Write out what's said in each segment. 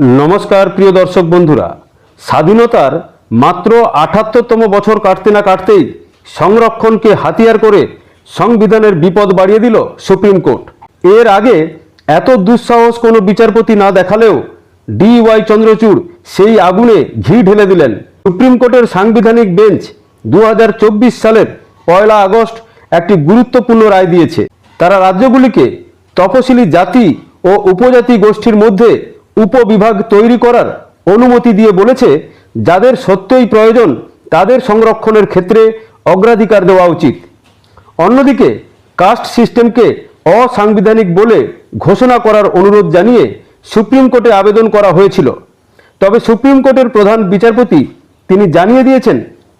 নমস্কার, প্রিয় দর্শক বন্ধুরা। স্বাধীনতার মাত্র আঠাত্তরতম বছর কাটতে না কাটতেই সংরক্ষণকে হাতিয়ার করে সংবিধানের বিপদ বাড়িয়ে দিল সুপ্রিম কোর্ট। এর আগে এত দুঃসাহস কোনো বিচারপতি না দেখালেও ডি ওয়াই চন্দ্রচূড় সেই আগুনে ঘি ঢেলে দিলেন। সুপ্রিম কোর্টের সাংবিধানিক বেঞ্চ দু হাজার চব্বিশ সালের পয়লা আগস্ট একটি গুরুত্বপূর্ণ রায় দিয়েছে। তারা রাজ্যগুলিকে তপশিলি জাতি ও উপজাতি গোষ্ঠীর মধ্যে উপবিভাগ তৈরি করার অনুমতি দিয়ে বলেছে, যাদের সত্যই প্রয়োজন তাদের সংরক্ষণের ক্ষেত্রে অগ্রাধিকার দেওয়া উচিত। অন্যদিকে, কাস্ট সিস্টেমকে অসাংবিধানিক বলে ঘোষণা করার অনুরোধ জানিয়ে সুপ্রিম কোর্টে আবেদন করা হয়েছিল। তবে সুপ্রিম কোর্টের প্রধান বিচারপতি তিনি জানিয়ে দিয়েছেন,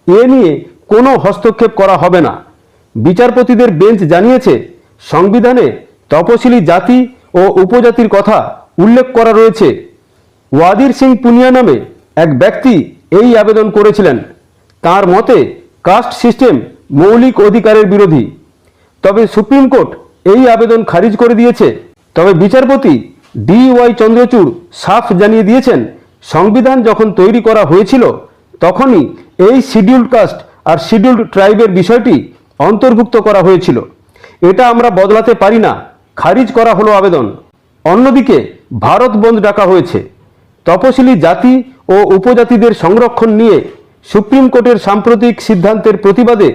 এ নিয়ে কোনো হস্তক্ষেপ করা হবে না। বিচারপতিদের বেঞ্চ জানিয়েছে, সংবিধানে তপশিলি জাতি ও উপজাতির কথা উল্লেখ করা রয়েছে। ওয়াদির সিং পুনিয়া নামে এক ব্যক্তি এই আবেদন করেছিলেন। তার মতে, কাস্ট সিস্টেম মৌলিক অধিকারের বিরোধী। তবে সুপ্রিম কোর্ট এই আবেদন খারিজ করে দিয়েছে। তবে বিচারপতি ডি ওয়াই চন্দ্রচূড় সাফ জানিয়ে দিয়েছেন, সংবিধান যখন তৈরি করা হয়েছিল, তখনই এই শিডিউল্ড কাস্ট আর শিডিউল্ড ট্রাইবের বিষয়টি অন্তর্ভুক্ত করা হয়েছিল। এটা আমরা বদলাতে পারি না। খারিজ করা হলো আবেদন। অন্যদিকে ভারত বন্ধ ডাকা হয়েছে। তপশিলি জাতি ও উপজাতিদের সংরক্ষণ নিয়ে সুপ্রিম কোর্টের সাম্প্রতিক সিদ্ধান্তের প্রতিবাদে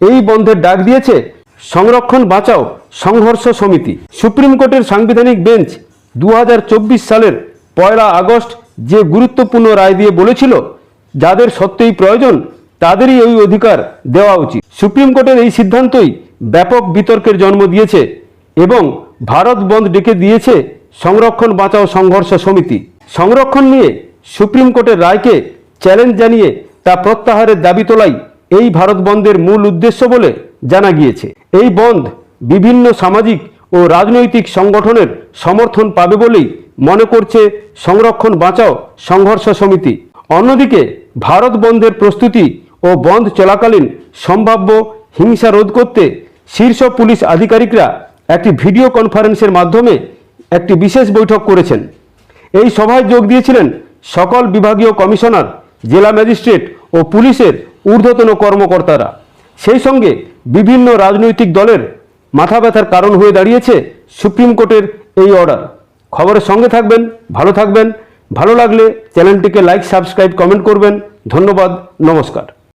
এই বন্ধের ডাক দিয়েছে সংরক্ষণ বাঁচাও সংঘর্ষ সমিতি। সুপ্রিম কোর্টের সাংবিধানিক বেঞ্চ দু হাজার চব্বিশ সালের পয়লা আগস্ট যে গুরুত্বপূর্ণ রায় দিয়ে বলেছিল, যাদের সত্যিই প্রয়োজন, তাদেরই এই অধিকার দেওয়া উচিত। সুপ্রিম কোর্টের এই সিদ্ধান্তই ব্যাপক বিতর্কের জন্ম দিয়েছে এবং ভারত বন্ধ ডেকে দিয়েছে সংরক্ষণ বাঁচাও সংঘর্ষ সমিতি। সংরক্ষণ নিয়ে সুপ্রিম কোর্টের রায়কে চ্যালেঞ্জ জানিয়ে তা প্রত্যাহারের দাবি তোলাই এই ভারত বন্ধের মূল উদ্দেশ্য বলে জানা গিয়েছে। এই বন্ধ বিভিন্ন সামাজিক ও রাজনৈতিক সংগঠনের সমর্থন পাবে বলেই মনে করছে সংরক্ষণ বাঁচাও সংঘর্ষ সমিতি। অন্যদিকে ভারত বন্ধের প্রস্তুতি ও বন্ধ চলাকালীন সম্ভাব্য হিংসা রোধ করতে শীর্ষ পুলিশ আধিকারিকরা একটি ভিডিও কনফারেন্সের মাধ্যমে একটি বিশেষ বৈঠক করেছেন। এই সভায় যোগ দিয়েছিলেন সকল বিভাগীয় কমিশনার, জেলা ম্যাজিস্ট্রেট ও পুলিশের ঊর্ধ্বতন কর্মকর্তারা। সেই সঙ্গে বিভিন্ন রাজনৈতিক দলের মাথা ব্যথার কারণ হয়ে দাঁড়িয়েছে সুপ্রিম কোর্টের এই অর্ডার। খবরের সঙ্গে থাকবেন, ভালো থাকবেন, ভালো লাগলে চ্যানেলটিকে লাইক, সাবস্ক্রাইব, কমেন্ট করবেন। ধন্যবাদ, নমস্কার।